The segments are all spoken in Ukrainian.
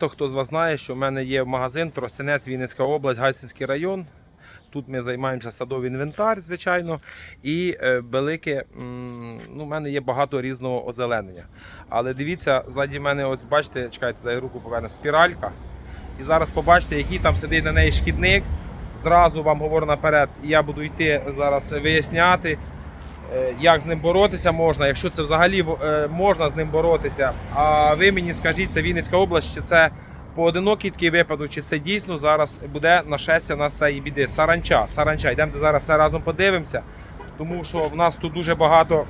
Багато хто з вас знає, що в мене є магазин Тростянець, Вінницька область, Гайсинський район. Тут ми займаємося садовий інвентар, звичайно, і е, велике, ну, в мене є багато різного озеленення. Але дивіться, ззаді мене, ось бачите, чекайте, руку поверне, спіралька. І зараз побачите, який там сидить на неї шкідник. Зразу вам говорю наперед, я буду йти зараз виясняти, як з ним боротися можна, якщо це взагалі е, можна з ним боротися. А ви мені скажіть, це Вінницька область, чи це поодинокий такий випадок, чи це дійсно зараз буде нашестя на цієї біди. Саранча. Саранча. Йдемо зараз все разом подивимося, тому що в нас тут дуже багато.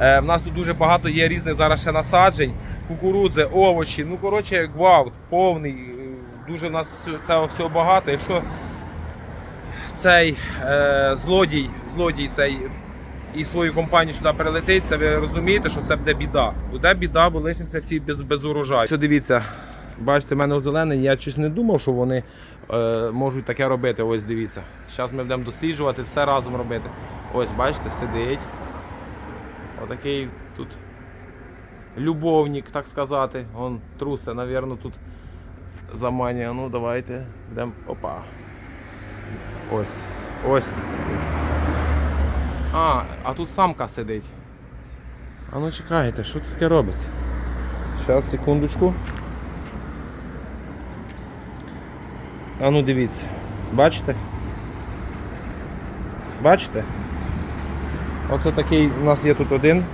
е, В нас тут дуже багато є різних зараз ще насаджень, кукурудзи, овочі. Ну, коротше, гвалт повний. е, Дуже в нас цього всього багато. Якщо цей е, злодій, злодій цей і свою компанію сюди перелетить, це ви розумієте, що це буде біда. Буде біда, бо лисенці всі без, без урожаю. Все, дивіться, бачите, в мене озелений, я щось не думав, що вони е, можуть таке робити. Ось дивіться. Зараз ми будемо досліджувати, все разом робити. Ось, бачите, сидить. Отакий тут любовник, так сказати. Он трусе, напевно, тут заманює. Ну, давайте. Йдемо. Опа. Ось. Ось. А, а тут самка сидить. А ну чекайте, що це таке робиться? Зараз, секундочку. А ну дивіться. Бачите? Бачите? Оце такий у нас є тут один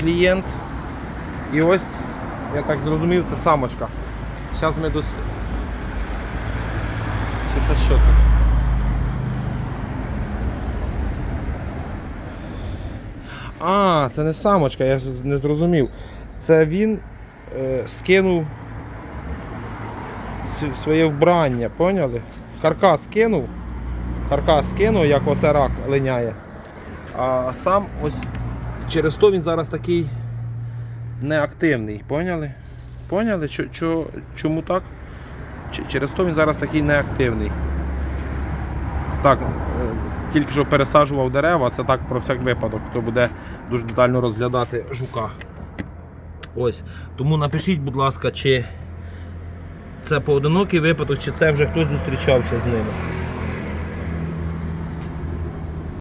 клієнт. І ось, я так зрозумів, це самочка. Зараз ми дос... Що? А, це не самочка, я не зрозумів. Це він е, скинув своє вбрання, поняли? Каркас кинув. Каркас кинув, як оце рак линяє. А сам ось через то він зараз такий неактивний, поняли? Поняли? Чо, чо, чому так? Через то він зараз такий неактивний. Так, е, тільки що пересаджував дерева, це так про всяк випадок, хто буде дуже детально розглядати жука. Ось. Тому напишіть, будь ласка, чи це поодинокий випадок, чи це вже хтось зустрічався з ними.